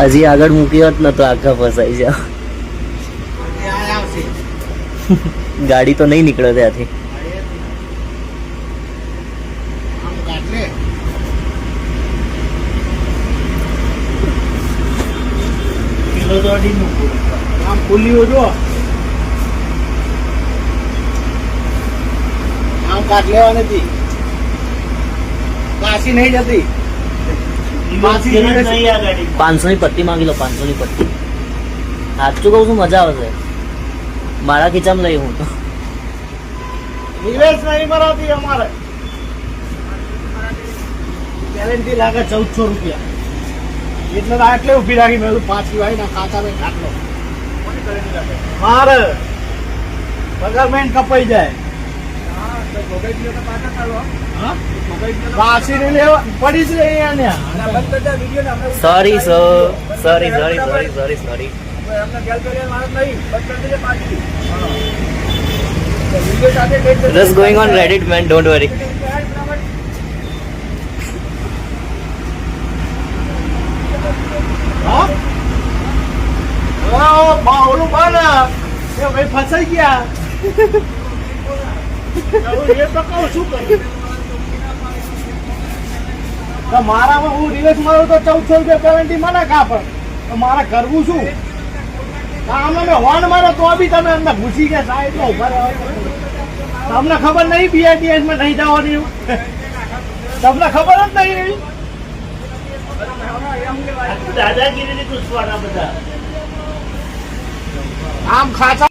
હજી આગળ મૂકી હોત ને તો આખા ફસાઈ જાવ. ગાડી તો નહીં નીકળે ત્યાંથી. આમ કાઢલે કિલો તો અઢીનું પૂરું. આમ ખુલ્લી જો આમ કાઢ લેવાની હતી કાશી નહીં જતી. પાંચસો ની પટ્ટી. માંગી લો પાંચસો ની પટ્ટી. સાચું કહું છું મજા આવશે. મારા ખીચામાં લઈ હું તો. નિવેશ નહીં મરાતી અમારે. ગેરંટી લાગે ચૌદસો રૂપિયા. એટલે આટલે ઊભી રાખી મેં પાંચ વાય ના કાચા મેં ખાટલો મારે. પગાર મેં કપાઈ જાય હા? પાછી નહીં લેવા પડી જ રહી અહીંયા sorry sir sorry sorry sorry sorry sorry Just going on Reddit, man. Don't worry. હા? ઓલું બા ને, એ ભાઈ ફસાઈ ગયા હવે એ તો કહું શું કરું? તો મારામાં હું રિલેક્સ મારું તો ચૌદસો રૂપિયા પેમેન્ટી મને કાપડ તો મારે કરવું શું? આમાં હોર્ન મારો તો બી તમે અંદર ઘૂસી ગયા સાઈડમાં ઊભા તમને ખબર નહીં બીઆરટીએસમાં નહીં જવાની? તમને ખબર જ નહીં દાદાગીરી બધા. આમ ખાચા